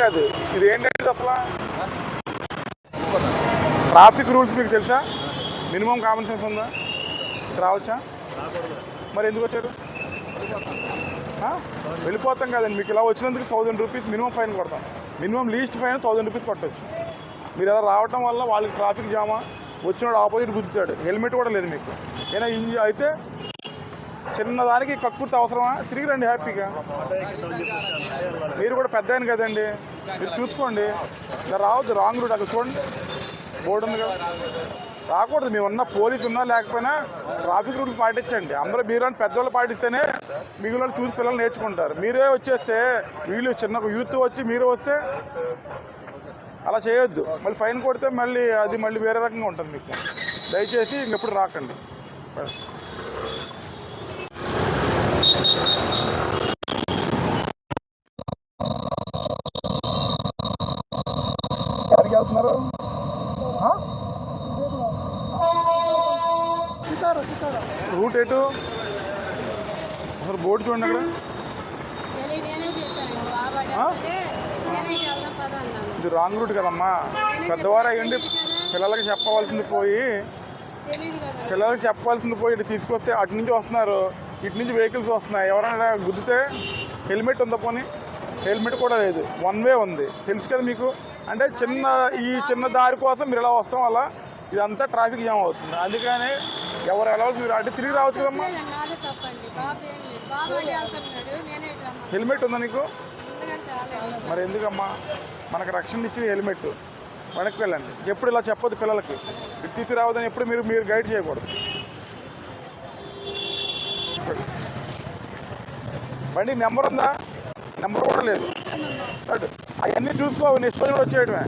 కాదు ఇది ఏంటంటే అసలు? ట్రాఫిక్ రూల్స్ మీకు తెలుసా? మినిమం కామన్ సెన్స్ ఉందా? రావచ్చా? మరి ఎందుకు వచ్చారు? వెళ్ళిపోతాం కదండి. మీకు ఇలా వచ్చినందుకు థౌజండ్ రూపీస్ మినిమం ఫైన్ కొడతాం. Minimum least fine thousand rupees కొట్టచ్చు. మీరు ఇలా రావటం వల్ల వాళ్ళకి ట్రాఫిక్ జామా వచ్చినాడు ఆపోజిట్ గుద్దుతాడు. హెల్మెట్ కూడా లేదు మీకు. ఏదైనా ఇంజ అయితే చిన్నదానికి కక్కుర్తి అవసరమా? తిరిగి రండి హ్యాపీగా. మీరు కూడా పెద్ద కదండి. మీరు చూసుకోండి. ఇలా రావద్దు రాంగ్ రూట్ అక్కడ చూడండి. బోర్డు ఉంది కదా. రాకూడదు మేము ఉన్న పోలీసు ఉన్నా లేకపోయినా ట్రాఫిక్ రూల్స్ పాటించండి. అందరూ మీరు అని పెద్దవాళ్ళు పాటిస్తేనే మిగిలిన చూసి పిల్లలు నేర్చుకుంటారు. మీరే వచ్చేస్తే వీళ్ళు చిన్న యూత్ వచ్చి మీరు వస్తే అలా చేయొద్దు. మళ్ళీ ఫైన్ కొడితే మళ్ళీ అది మళ్ళీ వేరే రకంగా ఉంటుంది మీకు. దయచేసి ఇంకెప్పుడు రాకండి. ఆ? రూట్ ఎటు? అసలు బోర్డు చూడండి అక్కడ. ఇది రాంగ్ రూట్ కదమ్మా. పెద్దవారు అయ్యండి పిల్లలకి చెప్పవలసింది పోయి తెలియదు కదా. పిల్లలకి చెప్పవలసింది పోయి ఇటు తీసుకొస్తే అటు నుంచి వస్తున్నారు. ఇటు నుంచి వెహికల్స్ వస్తున్నాయి. ఎవరైనా గుద్దితే హెల్మెట్ ఉందా పోనీ? హెల్మెట్ కూడా లేదు. వన్ వే ఉంది. తెలుసు కదా మీకు? అంటే చిన్న ఈ చిన్న దారి కోసం మీరు ఇలా వస్తాం వల్ల ఇదంతా ట్రాఫిక్ జామ్ అవుతుంది. అందుకని ఎవరు వెళ్ళవలసి మీరు అటు తిరిగి రావచ్చు కదమ్మా. హెల్మెట్ ఉందా నీకు? మరి ఎందుకమ్మా? మనకు రక్షణ ఇచ్చి హెల్మెట్. వెనక్కి వెళ్ళండి. ఎప్పుడు ఇలా చెప్పొద్దు పిల్లలకి. ఇటు తీసుకురావద్దని ఎప్పుడు మీరు మీరు గైడ్ చేయకూడదు. బండి నెంబర్ ఉందా? నెంబర్ కూడా లేదు. అవన్నీ చూసుకో నీ ఇష్టం వచ్చేయడమే